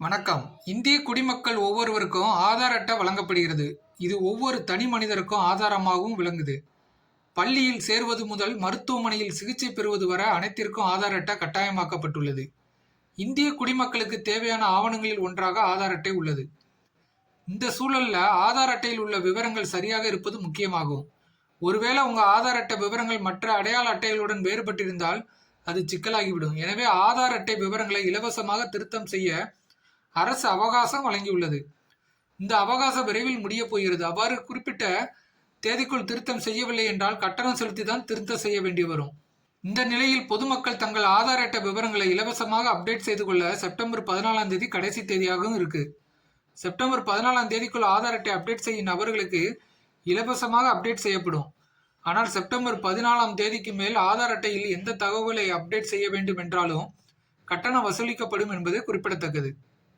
வணக்கம். இந்திய குடிமக்கள் ஒவ்வொருவருக்கும் ஆதார் அட்டை வழங்கப்படுகிறது. இது ஒவ்வொரு தனி மனிதருக்கும் ஆதாரமாகவும் விளங்குது. பள்ளியில் சேர்வது முதல் மருத்துவமனையில் சிகிச்சை பெறுவது வரை அனைத்திற்கும் ஆதார் அட்டை கட்டாயமாக்கப்பட்டுள்ளது. இந்திய குடிமக்களுக்கு தேவையான ஆவணங்களில் ஒன்றாக ஆதார் அட்டை உள்ளது. இந்த சூழல்ல ஆதார் அட்டையில் உள்ள விவரங்கள் சரியாக இருப்பது முக்கியமாகும். ஒருவேளை உங்க ஆதார் அட்டை விவரங்கள் மற்ற அடையாள அட்டைகளுடன் வேறுபட்டிருந்தால் அது சிக்கலாகிவிடும். எனவே ஆதார் அட்டை விவரங்களை இலவசமாக திருத்தம் செய்ய அரசு அவகாசம் வழங்கியுள்ளது. இந்த அவகாசம் விரைவில் முடிய போகிறது. அவ்வாறு குறிப்பிட்ட தேதிக்குள் திருத்தம் செய்யவில்லை என்றால் கட்டணம் செலுத்தி தான் திருத்தம் செய்ய வேண்டி வரும். இந்த நிலையில் பொதுமக்கள் தங்கள் ஆதார் அட்டை விவரங்களை இலவசமாக அப்டேட் செய்து கொள்ள செப்டம்பர் பதினாலாம் தேதி கடைசி தேதியாகவும் இருக்கு. செப்டம்பர் பதினாலாம் தேதிக்குள் ஆதார் அட்டை அப்டேட் செய்யும் நபர்களுக்கு இலவசமாக அப்டேட் செய்யப்படும். ஆனால் செப்டம்பர் பதினாலாம் தேதிக்கு மேல் ஆதார் அட்டையில் எந்த தகவலை அப்டேட் செய்ய வேண்டும் என்றாலும் கட்டணம் வசூலிக்கப்படும் என்பது குறிப்பிடத்தக்கது.